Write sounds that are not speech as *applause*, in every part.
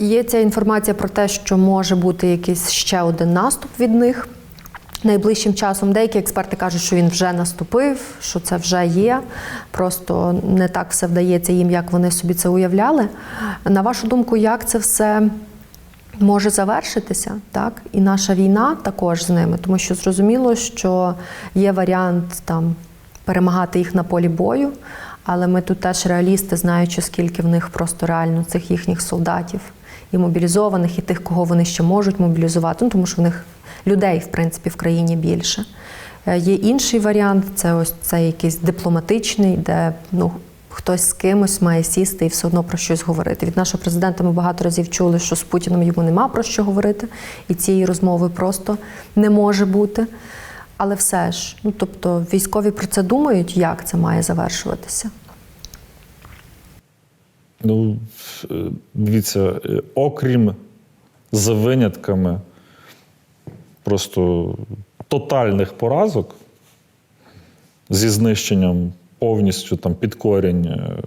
Є ця інформація про те, що може бути якийсь ще один наступ від них найближчим часом. Деякі експерти кажуть, що він вже наступив, що це вже є. Просто не так все вдається їм, як вони собі це уявляли. На вашу думку, як це все може завершитися, так? І наша війна також з ними, тому що зрозуміло, що є варіант там перемагати їх на полі бою. Але ми тут теж реалісти, знаючи, скільки в них просто реально цих їхніх солдатів і мобілізованих, і тих, кого вони ще можуть мобілізувати, ну тому що в них людей, в принципі, в країні більше. Е, Є інший варіант це ось цей якийсь дипломатичний, де ну, хтось з кимось має сісти і все одно про щось говорити. Від нашого президента ми багато разів чули, що з Путіном йому нема про що говорити, і цієї розмови просто не може бути. Але все ж, ну тобто військові про це думають, як це має завершуватися. Ну, е, дивіться, е, окрім за винятками просто тотальних поразок зі знищенням повністю там під корінь е,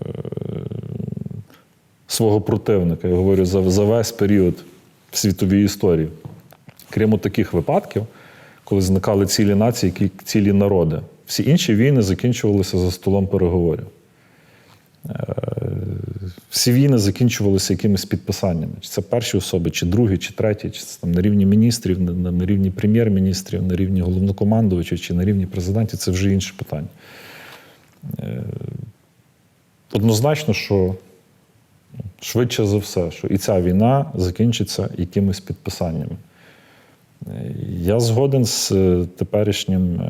свого противника, я говорю за, за весь період в світовій історії. Крім таких випадків, коли зникали цілі нації, цілі народи. Всі інші війни закінчувалися за столом переговорів. Всі війни закінчувалися якимись підписаннями. Чи це перші особи, чи другі, чи треті, чи це там на рівні міністрів, на, на, рівні прем'єр-міністрів, на рівні головнокомандувачів, чи на рівні президентів це вже інше питання. Е, Однозначно, що швидше за все, що і ця війна закінчиться якимись підписаннями. Е, Я згоден з е, теперішнім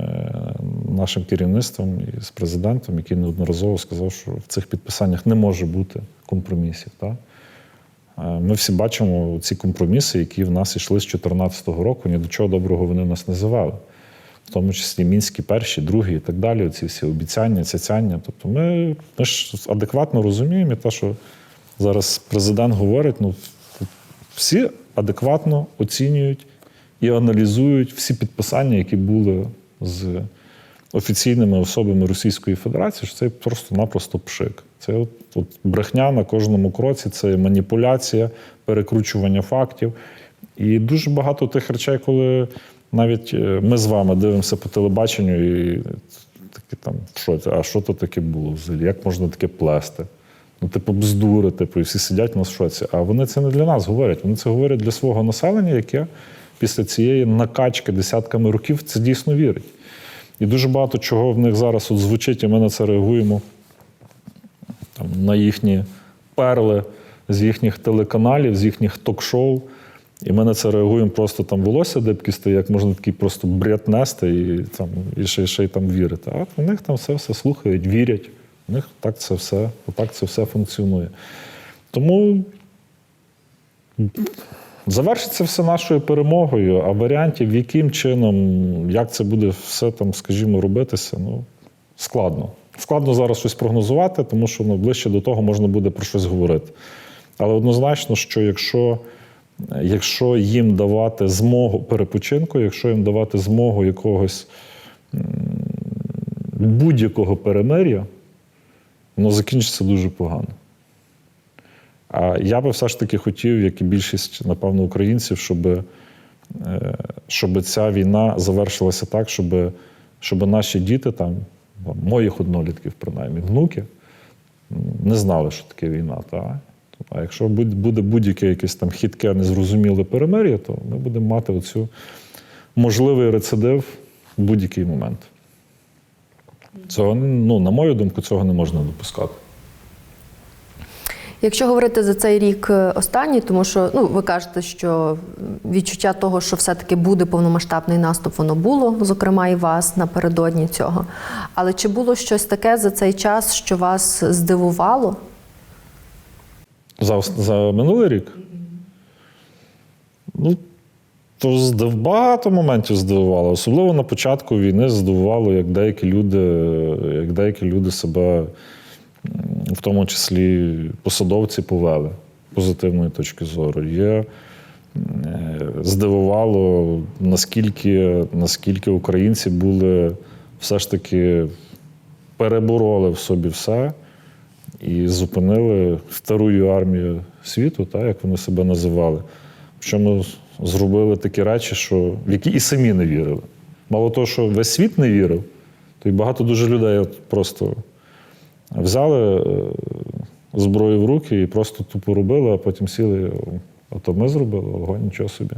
нашим керівництвом і з президентом, який неодноразово сказав, що в цих підписаннях не може бути компромісів. Так? Е, Ми всі бачимо ці компроміси, які в нас йшли з 2014 року, ні до чого доброго вони нас не завели. В тому числі мінські перші, другі і так далі, ці всі обіцяння, цяцяння. Тобто ми, ми ж адекватно розуміємо і те, що зараз президент говорить, ну всі адекватно оцінюють і аналізують всі підписання, які були з офіційними особами Російської Федерації, що це просто-напросто пшик. Це от, от брехня на кожному кроці, це маніпуляція, перекручування фактів. І дуже багато тих речей, коли навіть е, ми з вами дивимося по телебаченню і такі там, що це, а що то таке було взагалі? Як можна таке плести? Ну, типу, бздури, типу, і всі сидять у нас в шоці. А вони це не для нас говорять. Вони це говорять для свого населення, яке після цієї накачки десятками років це дійсно вірить. І дуже багато чого в них зараз от звучить, і ми на це реагуємо там, на їхні перли з їхніх телеканалів, з їхніх ток-шоу. І ми на це реагуємо просто там волосся дибки стає, як можна такий просто бред нести і, там, і ще, ще й там вірити. А у них там все все слухають, вірять. У них так це все, так це все функціонує. Тому завершиться все нашою перемогою, а варіантів, яким чином, як це буде все там, скажімо, робитися, ну, складно. Складно зараз щось прогнозувати, тому що ну, ближче до того можна буде про щось говорити. Але однозначно, що якщо, якщо їм давати змогу перепочинку, якщо їм давати змогу якогось будь-якого перемир'я, воно закінчиться дуже погано. А я би все ж таки хотів, як і більшість, напевно, українців, щоб, е, щоб ця війна завершилася так, щоб, щоб наші діти, там, моїх однолітків, принаймні, внуки, не знали, що таке війна. Та? А якщо буде будь-яке якесь там хитке, незрозуміле перемир'я, то ми будемо мати оцю можливий рецидив в будь-який момент. Цього, ну, на мою думку, цього не можна допускати. Якщо говорити за цей рік е, останній, тому що ну ви кажете, що відчуття того, що все-таки буде повномасштабний наступ, воно було, зокрема, і вас напередодні цього. Але чи було щось таке за цей час, що вас здивувало? За, за минулий рік? Ну, то багато моментів здивувало. Особливо на початку війни здивувало, як деякі люди, як деякі люди себе, тому числі посадовці, повели позитивної точки зору. Є, е, здивувало, наскільки, наскільки українці були все ж таки перебороли в собі все і зупинили вторую армію світу, так, як вони себе називали. Причому зробили такі речі, що, в які і самі не вірили. Мало того, що весь світ не вірив, то й багато дуже людей просто взяли е, зброю в руки і просто тупо робили, а потім сіли. Ото ми зробили, ого, нічого собі.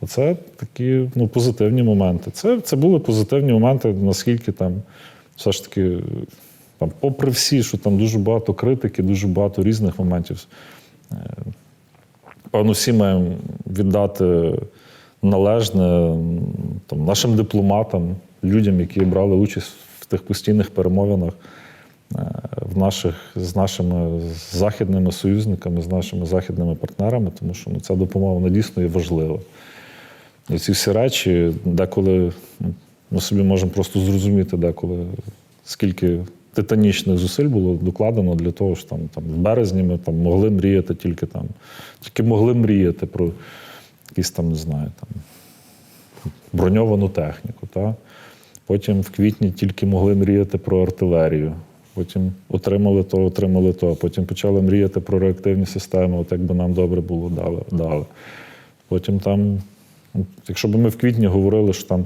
Оце такі ну, позитивні моменти. Це, це були позитивні моменти, наскільки там все ж таки, там, попри всі, що там дуже багато критики, дуже багато різних моментів. е, Певно, всі маємо віддати належне там, нашим дипломатам, людям, які брали участь в тих постійних перемовинах в наших, з нашими західними союзниками, з нашими західними партнерами, тому що ну, ця допомога вона дійсно є важлива. І ці всі речі, деколи ну, ми собі можемо просто зрозуміти, деколи скільки титанічних зусиль було докладено для того, що там, там в березні ми там могли мріяти тільки там, тільки могли мріяти про якісь там, не знаю, там броньовану техніку. Та? Потім в квітні тільки могли мріяти про артилерію. Потім отримали то, отримали то. Потім почали мріяти про реактивні системи, от як би нам добре було дали. дали. Потім там, якщо б ми в квітні говорили, що там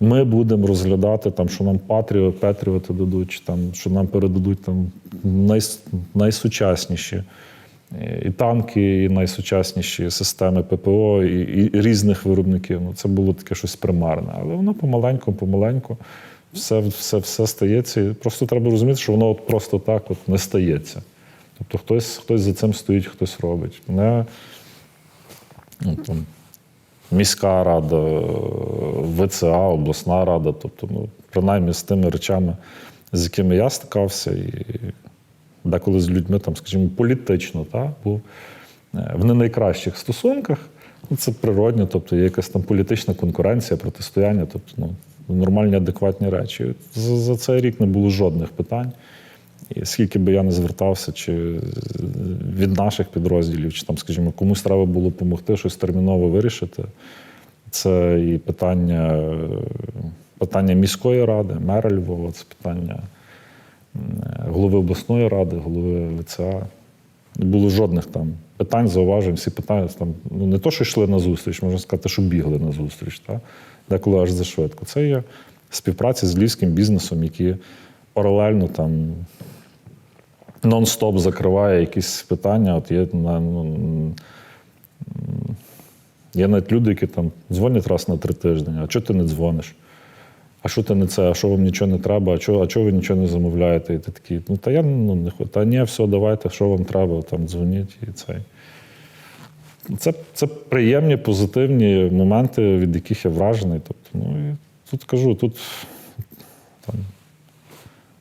ми будемо розглядати, там, що нам Патріо, Петріоти дадуть, чи там, що нам передадуть там, най, найсучасніші і танки, і найсучасніші системи ППО, і, і різних виробників. Ну, це було таке щось примарне. Але воно помаленьку, помаленьку, все, все, все стається. І просто треба розуміти, що воно от просто так от не стається. Тобто хтось, хтось за цим стоїть, хтось робить. Мене ну, там, міська рада, ВЦА, обласна рада, тобто, ну, принаймні з тими речами, з якими я стикався, і деколи з людьми, там, скажімо, політично, та, був е, в не найкращих стосунках. Ну, це природньо, тобто є якась там політична конкуренція, протистояння, тобто ну, нормальні, адекватні речі. За, за цей рік не було жодних питань. І скільки би я не звертався, чи від наших підрозділів, чи там, скажімо, комусь треба було допомогти щось терміново вирішити. Це і питання, питання міської ради, мера Львова, це питання голови обласної ради, голови ВЦА. Не було жодних там питань, зауважень. Всі питання там, ну не то, що йшли на зустріч, можна сказати, що бігли на зустріч, та? Деколи аж зашвидко. Це є співпраця з львівським бізнесом, які паралельно там нон-стоп закриває якісь питання. От є, ну, є навіть люди, які там дзвонять раз на три тижні, а чого ти не дзвониш? А що ти не це, а що вам нічого не треба, а чого, а чого ви нічого не замовляєте? І ти такий, ну та я ну, не хочу. Та ні, все, давайте, що вам треба, там дзвоніть і цей. Це, це приємні, позитивні моменти, від яких я вражений. Тобто, ну, і тут кажу, тут там,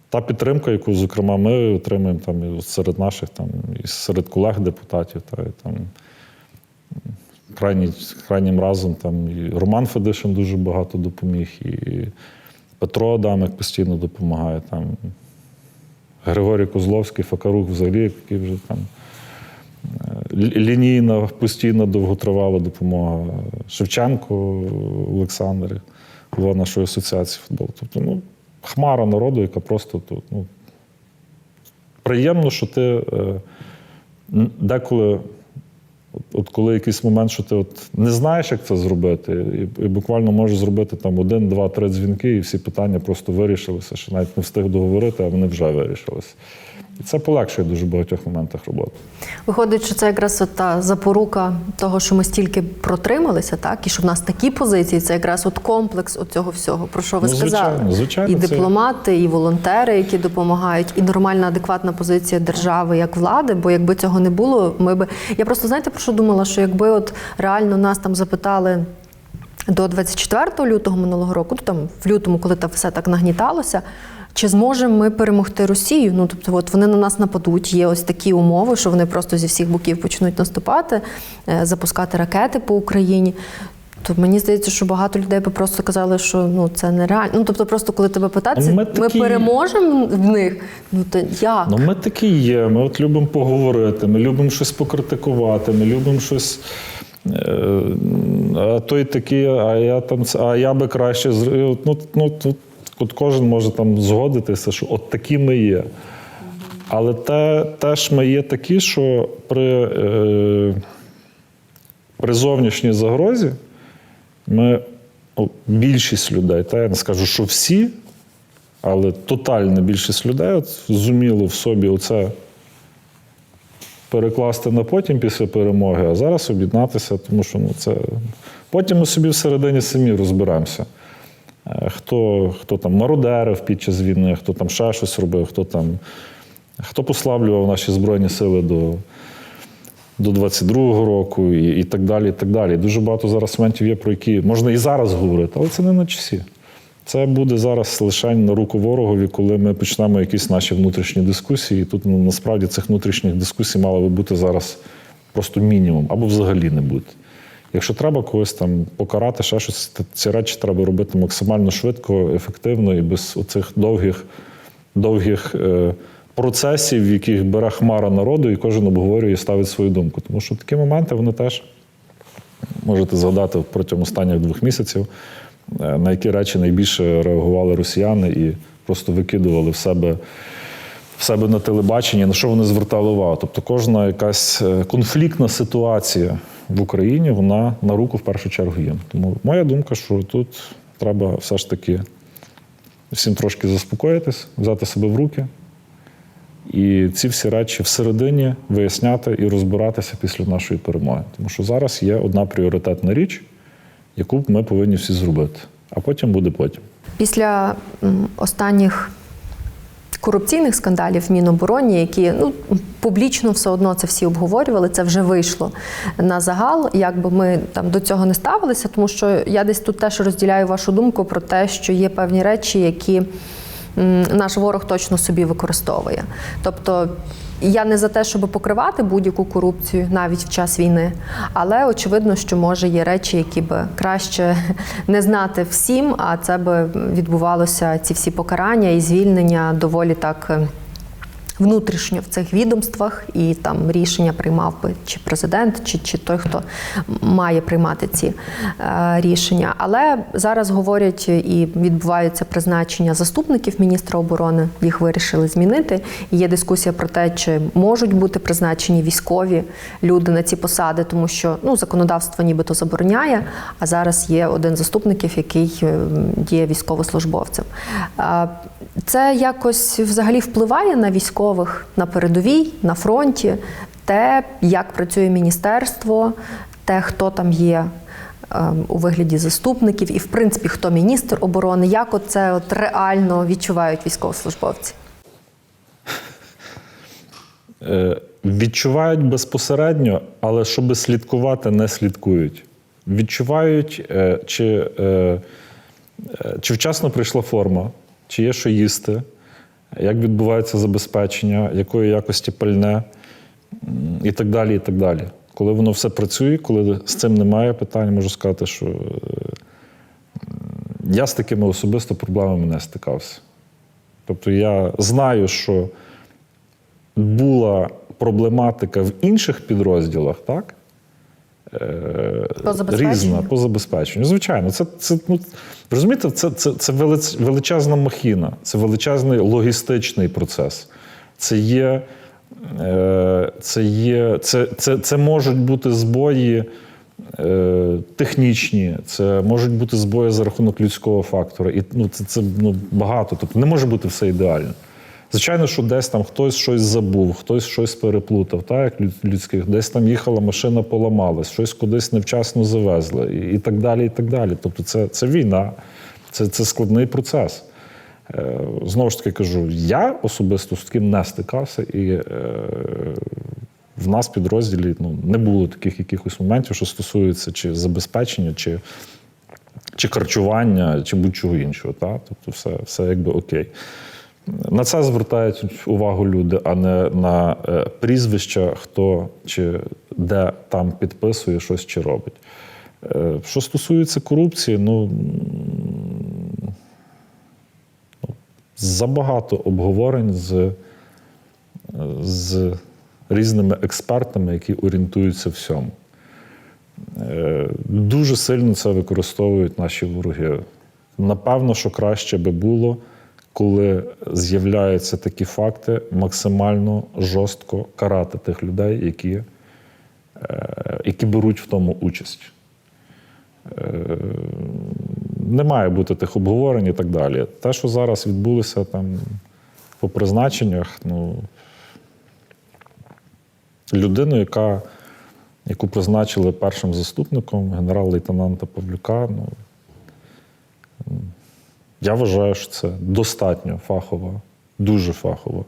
та підтримка, яку, зокрема, ми отримуємо там, і серед наших, там, і серед колег-депутатів, та, і, там, крайні, крайнім разом там, і Роман Федишин дуже багато допоміг, і Петро Адамик постійно допомагає. Там, Григорій Козловський, Факарук взагалі, який вже там лінійна, постійно довготривала допомога. Шевченко Олександр, голова нашої асоціації футболу. Тобто, ну, хмара народу, яка просто тут. Ну, приємно, що ти е, деколи, от коли якийсь момент, що ти от не знаєш, як це зробити, і, і буквально можеш зробити там один, два, три дзвінки, і всі питання просто вирішилися, що навіть не встиг договорити, а вони вже вирішилися. І це полегшує дуже в багатьох моментах роботи. Виходить, що це якраз от та запорука того, що ми стільки протрималися, так і що в нас такі позиції, це якраз от комплекс от цього всього, про що ви Ну, сказали. звичайно, звичайно, і дипломати, і волонтери, які допомагають, і нормальна адекватна позиція держави як влади. Бо якби цього не було, ми би я просто знаєте про що думала? Що якби от реально нас там запитали. До 24 лютого минулого року, то там в лютому, коли там все так нагніталося, чи зможемо ми перемогти Росію? Ну тобто, от вони на нас нападуть. Є ось такі умови, що вони просто зі всіх боків почнуть наступати, е, запускати ракети по Україні. То мені здається, що багато людей би просто казали, що ну це нереально. Ну тобто, просто коли тебе питають, Ми ми, такі- переможемо в них. Ну то як? Ну, ми такі є. Ми от любимо поговорити, ми любимо щось покритикувати, ми любимо щось. е, А той такий, а я там а я би краще. Ну, ну, тут, от кожен може там згодитися, що от такі ми є. Але те, теж ми є такі, що при, е, при зовнішній загрозі ми ну, більшість людей, та я не скажу, що всі, але тотальна більшість людей от, зуміло в собі оце перекласти на потім після перемоги, а зараз об'єднатися, тому що ну, це. Потім ми собі всередині самі розберемося. Е, Хто, хто там мародерив під час війни, хто там ще щось робив, хто там хто послаблював наші Збройні сили до, до 22-го року і, і так далі. і так далі. Дуже багато зараз моментів є, про які можна і зараз говорити, але це не на часі. Це буде зараз лише на руку ворогові, коли ми почнемо якісь наші внутрішні дискусії. І тут ну, насправді цих внутрішніх дискусій мало би бути зараз просто мінімум, або взагалі не бути. Якщо треба когось там покарати, ще щось, ці речі треба робити максимально швидко, ефективно і без оцих довгих, довгих е, процесів, в яких бере хмара народу, і кожен обговорює і ставить свою думку. Тому що такі моменти вони теж можете згадати протягом останніх двох місяців, е, на які речі найбільше реагували росіяни і просто викидували в себе. В себе на телебаченні, на що вони звертали увагу. Тобто кожна якась е, конфліктна ситуація в Україні, вона на руку в першу чергу їм. Тому моя думка, що тут треба все ж таки всім трошки заспокоїтись, взяти себе в руки і ці всі речі всередині виясняти і розбиратися після нашої перемоги. Тому що зараз є одна пріоритетна річ, яку ми повинні всі зробити. А потім буде потім. Після останніх корупційних скандалів в Мінобороні, які ну публічно все одно це всі обговорювали, це вже вийшло на загал. Якби ми там до цього не ставилися, тому що я десь тут теж розділяю вашу думку про те, що є певні речі, які наш ворог точно собі використовує. Тобто я не за те, щоб покривати будь-яку корупцію навіть в час війни, але очевидно, що може є речі, які би краще не знати всім, а це би відбувалося ці всі покарання і звільнення доволі так. Е, Внутрішньо в цих відомствах і там рішення приймав би чи президент, чи, чи той, хто має приймати ці е, рішення. Але зараз говорять і відбуваються призначення заступників міністра оборони. Їх вирішили змінити. І є дискусія про те, чи можуть бути призначені військові люди на ці посади, тому що ну законодавство нібито забороняє. А зараз є один заступників, який е, діє військовослужбовцем. Е, Це якось взагалі впливає на військових на передовій, на фронті, те, як працює міністерство, те, хто там є ем, у вигляді заступників, і в принципі хто міністр оборони, як оце от реально відчувають військовослужбовці. Е, Відчувають безпосередньо, але щоб слідкувати, не слідкують. Відчувають, е, чи, е, чи вчасно прийшла форма, чи є що їсти, як відбувається забезпечення, якої якості пальне і так далі. і так далі. Коли воно все працює, коли з цим немає питань, можу сказати, що е, я з такими особисто проблемами не стикався. Тобто я знаю, що була проблематика в інших підрозділах, так? По? Різна по забезпеченню. Звичайно, це, це ну, розумієте, це, це, це величезна махіна, це величезний логістичний процес. Це є, е, це, є це, це, це можуть бути збої е, технічні, це можуть бути збої за рахунок людського фактора. І ну, це, це ну, багато. Тобто не може бути все ідеально. Звичайно, що десь там хтось щось забув, хтось щось переплутав, так, як людських, десь там їхала машина, поламалась, щось кудись невчасно завезли, і, і так далі. і так далі. Тобто це, це війна, це, це складний процес. Е, знову ж таки кажу, я особисто з таким не стикався, і е, в нас в підрозділі ну, не було таких якихось моментів, що стосується чи забезпечення, чи, чи харчування, чи будь-чого іншого. Та? Тобто все, все якби окей. На це звертають увагу люди, а не на е, прізвища, хто чи де там підписує щось чи робить. Е, що стосується корупції, ну ну, забагато обговорень з, з різними експертами, які орієнтуються всьому. Е, Дуже сильно це використовують наші вороги. Напевно, що краще би було коли з'являються такі факти, максимально жорстко карати тих людей, які, е, які беруть в тому участь. Е, Не має бути тих обговорень і так далі. Те, що зараз відбулося там по призначеннях, ну, людину, яка, яку призначили першим заступником генерал-лейтенанта Павлюка, ну, я вважаю, що це достатньо фахова, дуже фахова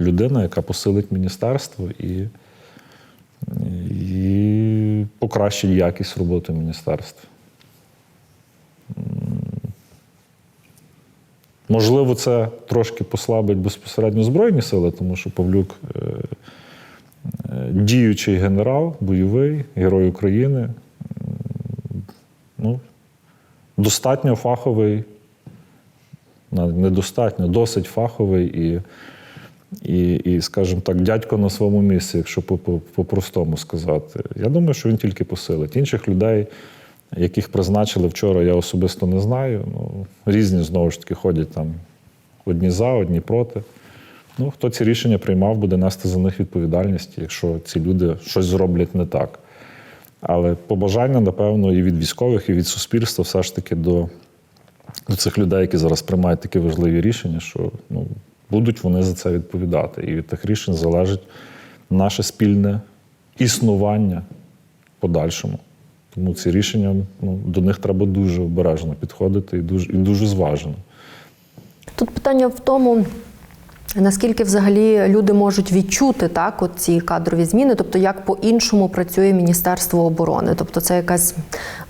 людина, яка посилить міністерство і, і покращить якість роботи міністерства. Можливо, це трошки послабить безпосередньо Збройні сили, тому що Павлюк е, е, діючий генерал, бойовий, герой України. Ну, достатньо фаховий недостатньо, досить фаховий і, і, і скажімо так, дядько на своєму місці, якщо по- по- по-простому сказати. Я думаю, що він тільки посилить. Інших людей, яких призначили вчора, я особисто не знаю. Ну, різні знову ж таки ходять там одні за, одні проти. Ну, хто ці рішення приймав, буде нести за них відповідальність, якщо ці люди щось зроблять не так. Але побажання, напевно, і від військових, і від суспільства все ж таки до до цих людей, які зараз приймають такі важливі рішення, що ну, будуть вони за це відповідати. І від тих рішень залежить наше спільне існування подальшому. Тому ці рішення ну, до них треба дуже обережно підходити і дуже, і дуже зважено. Тут питання в тому. Наскільки взагалі люди можуть відчути так, от ці кадрові зміни, тобто як по-іншому працює Міністерство оборони? Тобто це якась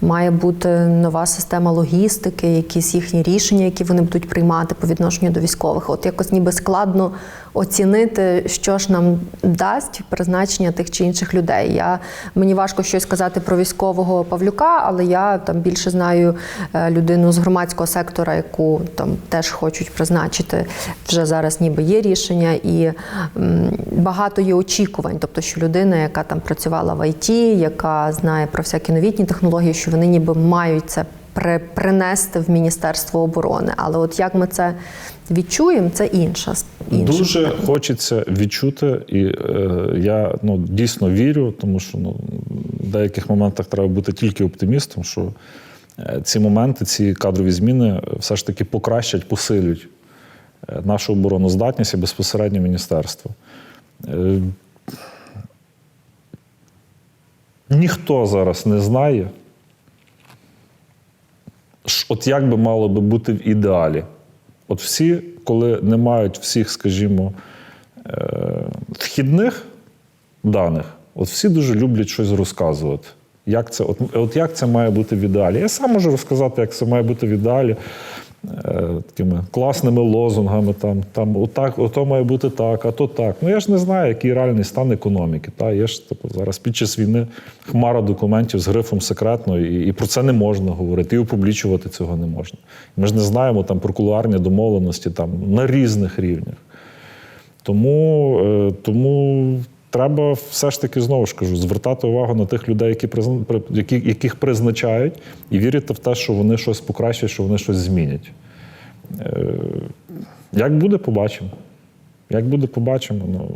має бути нова система логістики, якісь їхні рішення, які вони будуть приймати по відношенню до військових. От якось ніби складно оцінити, що ж нам дасть призначення тих чи інших людей. Я мені важко щось сказати про військового Павлюка, але я там більше знаю е, людину з громадського сектора, яку там теж хочуть призначити. Вже зараз ніби є рішення, і багато є очікувань. Тобто, що людина, яка там працювала в ІТ, яка знає про всякі новітні технології, що вони ніби мають це при- принести в Міністерство оборони. Але от як ми це відчуємо, це інша інше Дуже питання. хочеться відчути, і е, я ну, дійсно вірю, тому що ну, в деяких моментах треба бути тільки оптимістом, що е, ці моменти, ці кадрові зміни все ж таки покращать, посилють е, нашу обороноздатність і безпосередньо міністерство. Е, ніхто зараз не знає, от як би мало би бути в ідеалі. От всі, коли не мають всіх, скажімо, е, вхідних даних, от всі дуже люблять щось розказувати. Як це, от, от як це має бути в ідеалі? Я сам можу розказати, як це має бути в ідеалі. Е, Такими класними лозунгами, там, там отак, ото має бути так, а то так. Ну я ж не знаю, який реальний стан економіки. Та? Є ж типу, зараз під час війни хмара документів з грифом секретно, і, і про це не можна говорити, і опублічувати цього не можна. Ми ж не знаємо там про кулуарні домовленості там, на різних рівнях. Тому, е, тому треба все ж таки знову ж кажу, звертати увагу на тих людей, які, які, яких призначають, і вірити в те, що вони щось покращать, що вони щось змінять. Е, Як буде, побачимо. Як буде, побачимо. Ну,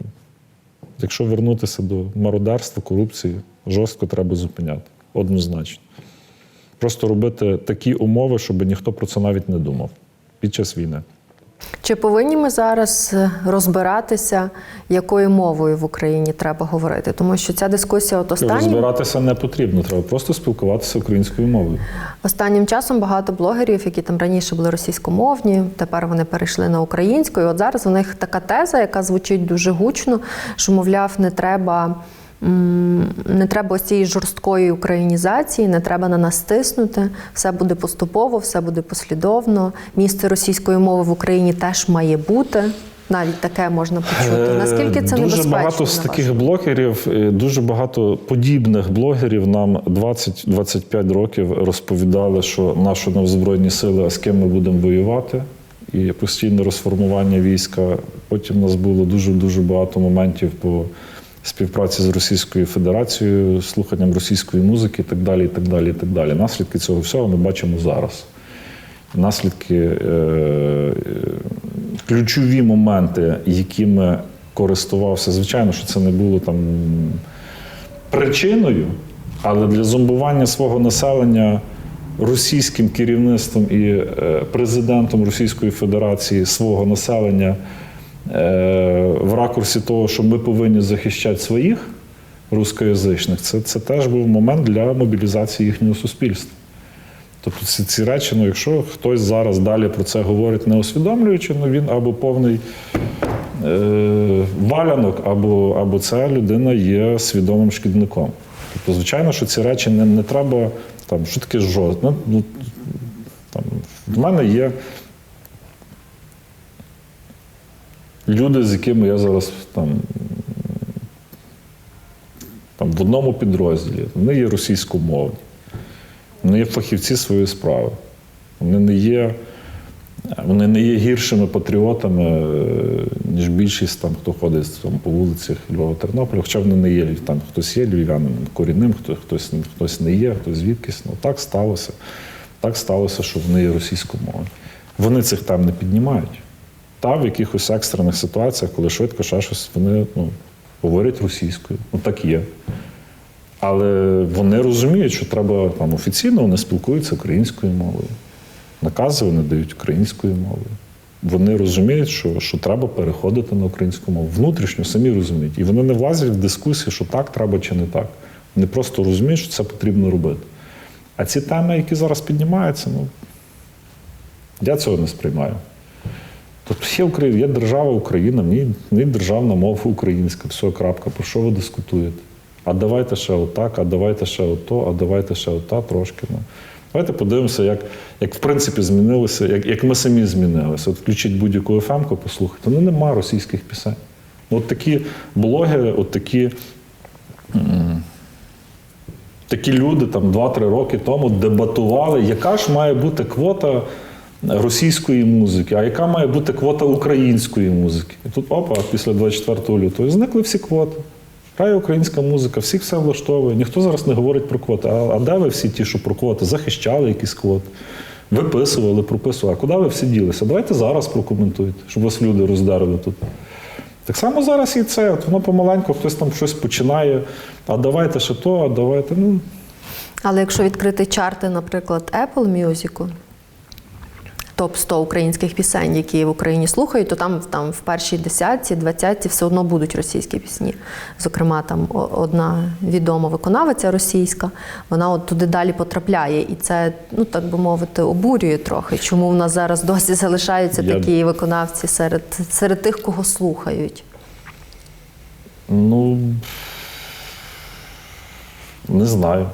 якщо вернутися до мародерства, корупції, жорстко треба зупиняти. Однозначно. Просто робити такі умови, щоб ніхто про це навіть не думав під час війни. Чи повинні ми зараз е, розбиратися, якою мовою в Україні треба говорити? Тому що ця дискусія от останнім, Розбиратися не потрібно, треба просто спілкуватися українською мовою. останнім часом багато блогерів, які там раніше були російськомовні, тепер вони перейшли на українську. І от зараз у них така теза, яка звучить дуже гучно, що, мовляв, не треба. Не треба ось цієї жорсткої українізації, не треба на нас тиснути. Все буде поступово, все буде послідовно. Місце російської мови в Україні теж має бути. Навіть таке можна почути. Наскільки це Е, дуже багато з таких блогерів, е, дуже багато подібних блогерів нам 20-25 років розповідали, що наші новозбройні сили, а з ким ми будемо воювати, і постійне розформування війська. Потім у нас було дуже дуже багато моментів по співпраці з Російською Федерацією, слуханням російської музики, і так далі. І так далі, і так далі. Наслідки цього всього ми бачимо зараз. Наслідки е, е, ключові моменти, якими користувався, звичайно, що це не було там причиною, але для зомбування свого населення російським керівництвом і е, президентом Російської Федерації свого населення в ракурсі того, що ми повинні захищати своїх рускоязичних, це, це теж був момент для мобілізації їхнього суспільства. Тобто ці, ці речі, ну якщо хтось зараз далі про це говорить не усвідомлюючи, ну він або повний е, валянок, або, або ця людина є свідомим шкідником. Тобто, звичайно, що ці речі не, не треба там, що таке жорстко. Ну, ну, там, в мене є люди, з якими я зараз там, там в одному підрозділі, вони є російськомовні. Вони є фахівці своєї справи. Вони не є, вони не є гіршими патріотами, е, ніж більшість там, хто ходить там, по вулицях Львова Тернополя. Хоча вони не є там, хтось є львів'янином корінним, хто, хтось, хтось не є, хтось звідкись. Ну так сталося. Так сталося, що вони є російськомовні. Вони цих тем не піднімають. Та в якихось екстрених ситуаціях, коли швидко ще щось, вони ну, говорять російською. Ну так є. Але вони розуміють, що треба там офіційно вони спілкуються українською мовою. Накази вони дають українською мовою. Вони розуміють, що, що треба переходити на українську мову. Внутрішньо самі розуміють. І вони не влазять в дискусії, що так треба чи не так. Вони просто розуміють, що це потрібно робити. А ці теми, які зараз піднімаються, ну я цього не сприймаю. Тобто є Україна, є держава Україна, в державна мова українська, все, крапка. Про що ви дискутуєте? А давайте ще отак, а давайте ще ото, а давайте ще ота трошки. Ну. Давайте подивимося, як, як в принципі змінилося, як, як ми самі змінилися. От включіть будь-яку ФМ-ку, послухайте. Ну нема російських пісень. От такі блогери, от такі. Такі люди там 2-3 роки тому дебатували, яка ж має бути квота російської музики, а яка має бути квота української музики. І тут опа, після 24 лютого зникли всі квоти. Грає українська музика, всіх все влаштовує. Ніхто зараз не говорить про квоти. А, а де ви всі ті, що про квоти? Захищали якісь квоти, виписували, прописували. А куди ви всі ділися? Давайте зараз прокоментуйте, щоб вас люди роздерли тут. Так само зараз і це. От воно помаленьку хтось там щось починає. А давайте ще то, а давайте. Ну, Але якщо відкрити чарти, наприклад, Apple Music, топ 100 українських пісень, які в Україні слухають, то там, там в першій десятці, двадцятці все одно будуть російські пісні. Зокрема, там одна відома виконавиця російська, вона от туди далі потрапляє. І це, ну так би мовити, обурює трохи. Чому в нас зараз досі залишаються Я- такі виконавці серед, серед тих, кого слухають? Ну не знаю.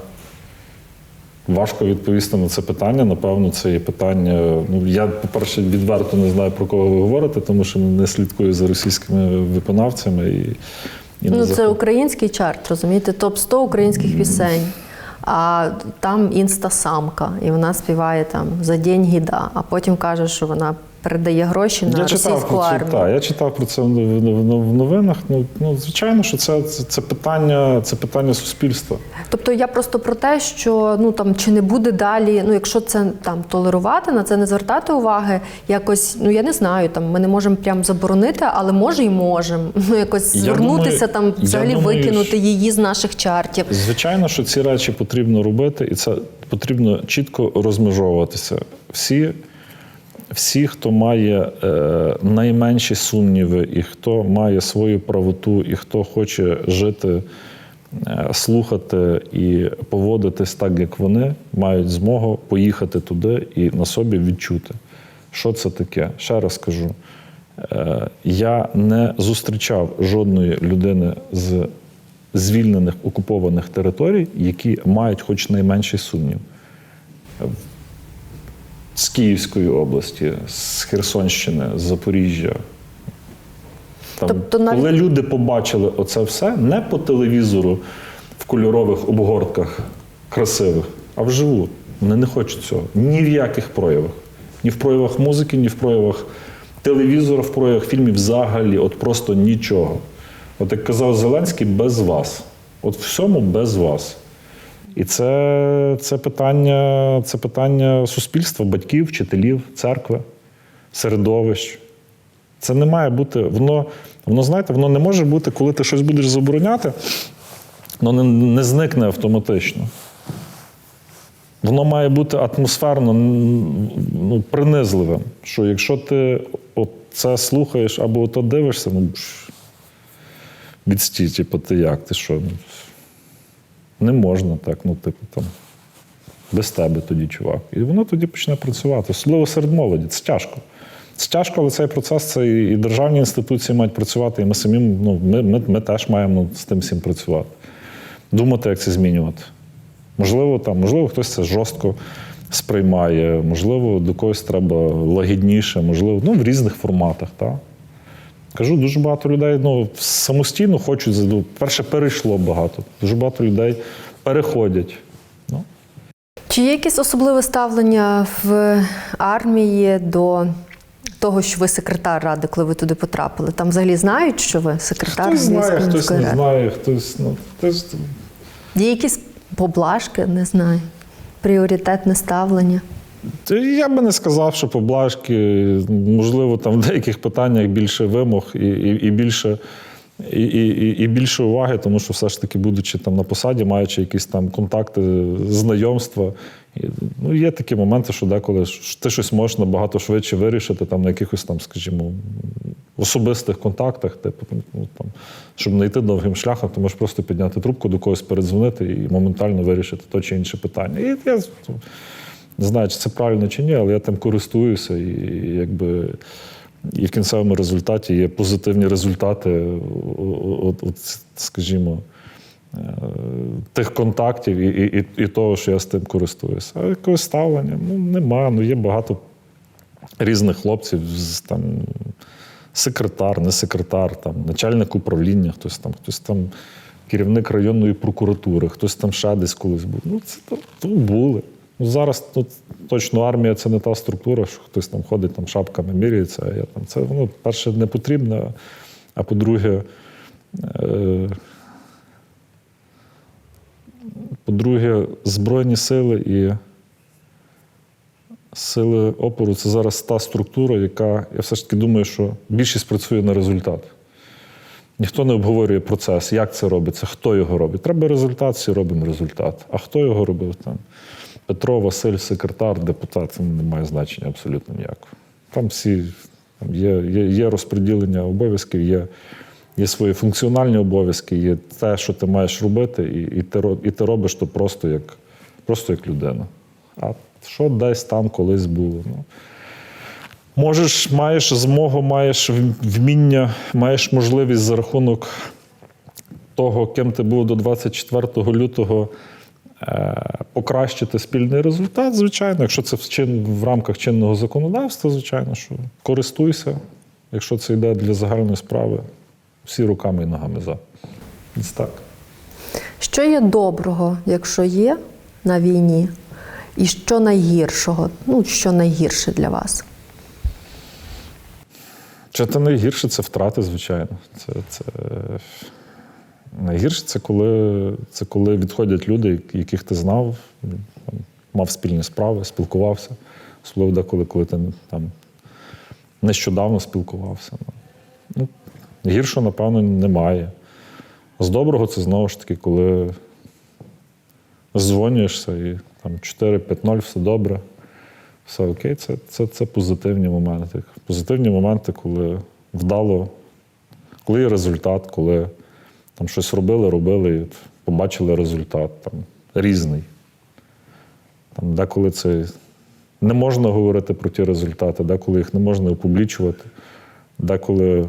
Важко відповісти на це питання. Напевно, це є питання. Ну, я, по-перше, відверто не знаю, про кого ви говорите, тому що не слідкую за російськими виконавцями. І, і Ну, це український чарт, розумієте, топ 100 українських пісень. А там інстасамка, і вона співає там за день гіда, а потім каже, що вона передає гроші на я читав російську про це, армію. та, я читав про це в, новинах. Ну, ну, звичайно, що це, це, це, питання, це питання суспільства. Тобто я просто про те, що ну там чи не буде далі, ну якщо це там толерувати, на це не звертати уваги, якось, ну я не знаю, там ми не можемо прям заборонити, але може і можемо. *laughs* Ну якось Я звернутися думаю- там, я взагалі думаю, викинути її з наших чартів. Звичайно, що ці речі потрібно робити, і це потрібно чітко розмежовуватися. Всі, всі хто має е, найменші сумніви, і хто має свою правоту, і хто хоче жити, е, слухати і поводитись так, як вони, мають змогу поїхати туди і на собі відчути, що це таке. Ще раз кажу. Е, Я не зустрічав жодної людини з звільнених окупованих територій, які мають хоч найменший сумнів. З Київської області, з Херсонщини, з Запоріжжя. Там, Тобто навіть- Коли люди побачили оце все не по телевізору в кольорових обгортках красивих, а вживу, вони не хочуть цього. Ні в яких проявах. Ні в проявах музики, ні в проявах телевізора, в проявах фільмів взагалі, от просто нічого. От як казав Зеленський, без вас. От всьому без вас. І це, це, питання, це питання суспільства, батьків, вчителів, церкви, середовищ. Це не має бути, воно, воно знаєте, воно не може бути, коли ти щось будеш забороняти, воно не, не зникне автоматично. Воно має бути атмосферно ну, принизливим. Що якщо ти це слухаєш або то дивишся, ну відстій, типу, ти як? Ти що? Ну, не можна так, ну, типу, там, без тебе тоді, чувак. І воно тоді почне працювати. Особливо серед молоді. Це тяжко. Це тяжко, але цей процес це і державні інституції мають працювати, і ми самі, ну, ми, ми, ми теж маємо з тим всім працювати. Думати, як це змінювати. Можливо, там, можливо, хтось це жорстко сприймає, можливо, до когось треба лагідніше, можливо, ну, в різних форматах. Так? Кажу, дуже багато людей ну, самостійно хочуть, ну, перше, перейшло багато. Дуже багато людей переходять. Ну, Чи є якесь особливе ставлення в армії до того, що ви секретар ради, коли ви туди потрапили? Там взагалі знають, що ви секретар хтось знає, хтось не знає, хтось. Ну, хтось Є якісь поблажки, не знаю, пріоритетне ставлення. Я би не сказав, що поблажки, можливо, там в деяких питаннях більше вимог і, і, і більше. І, і, і більше уваги, тому що все ж таки, будучи там на посаді, маючи якісь там контакти, знайомства. Ну, є такі моменти, що деколи ти щось можеш набагато швидше вирішити там, на якихось там, скажімо, особистих контактах, типу, ну, там, щоб не йти довгим шляхом, ти можеш просто підняти трубку, до когось передзвонити і моментально вирішити то чи інше питання. І я не знаю, чи це правильно чи ні, але я тим користуюся і, якби. І в кінцевому результаті є позитивні результати, от, от, скажімо, е, тих контактів і, і- і того, що я з тим користуюся. А якогось ставлення ну, нема. Ну, є багато різних хлопців, там, секретар, не секретар, там, начальник управління, хтось там, хтось там керівник районної прокуратури, хтось там ще десь колись був. Ну, це то, то були. Ну, зараз тут точно армія це не та структура, що хтось там ходить там шапками міряється. Я там це воно, перше, не потрібно, а по-друге, е, по-друге, Збройні сили і сили опору це зараз та структура, яка, я все ж таки думаю, що більшість працює на результат. Ніхто не обговорює процес, як це робиться, хто його робить. Треба результат, всі робимо результат. А хто його робив там? Петро, Василь, секретар, депутат, це не має значення абсолютно ніякого. Там всі там є, є, є розподілення обов'язків, є, є свої функціональні обов'язки, є те, що ти маєш робити, і, і, ти, і ти робиш то просто як, просто як людина. А що десь там колись було? Ну, Можеш, маєш змогу, маєш вміння, маєш можливість за рахунок того, ким ти був до 24 лютого, покращити спільний результат, звичайно. Якщо це в, чин, в рамках чинного законодавства, звичайно, що користуйся. Якщо це йде для загальної справи, всі руками і ногами за. Десь так. Що є доброго, якщо є на війні, і що найгіршого? Ну, що найгірше для вас? Чи це найгірше це втрати, звичайно. Це, це... Найгірше це коли, це коли відходять люди, яких ти знав, мав спільні справи, спілкувався. Особливо деколи, коли ти там нещодавно спілкувався. Ну, гіршого, напевно, немає. З доброго це знову ж таки, коли дзвонюєшся і там 4-5-0, все добре, все окей, це, це, це позитивні моменти. Позитивні моменти, коли вдало, коли є результат, коли там щось робили, робили, побачили результат там, різний. Там, деколи це не можна говорити про ті результати, деколи їх не можна опублічувати, деколи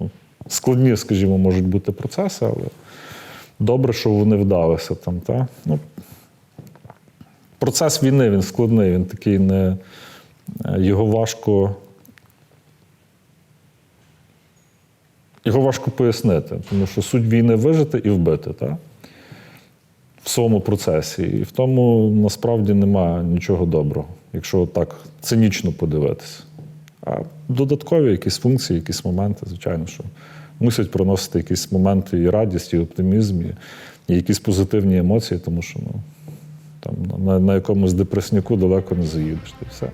ну, складні, скажімо, можуть бути процеси, але добре, що вони вдалися там. Та? Ну, процес війни він складний, він такий не його важко. Його важко пояснити, тому що суть війни вижити і вбити, так? в своєму процесі. І в тому насправді немає нічого доброго, якщо так цинічно подивитися. А додаткові якісь функції, якісь моменти, звичайно, що мусять приносити якісь моменти і радість, і оптимізм, і, якісь позитивні емоції, тому що ну, там, на, на якомусь депресняку далеко не заїдеш. Та все.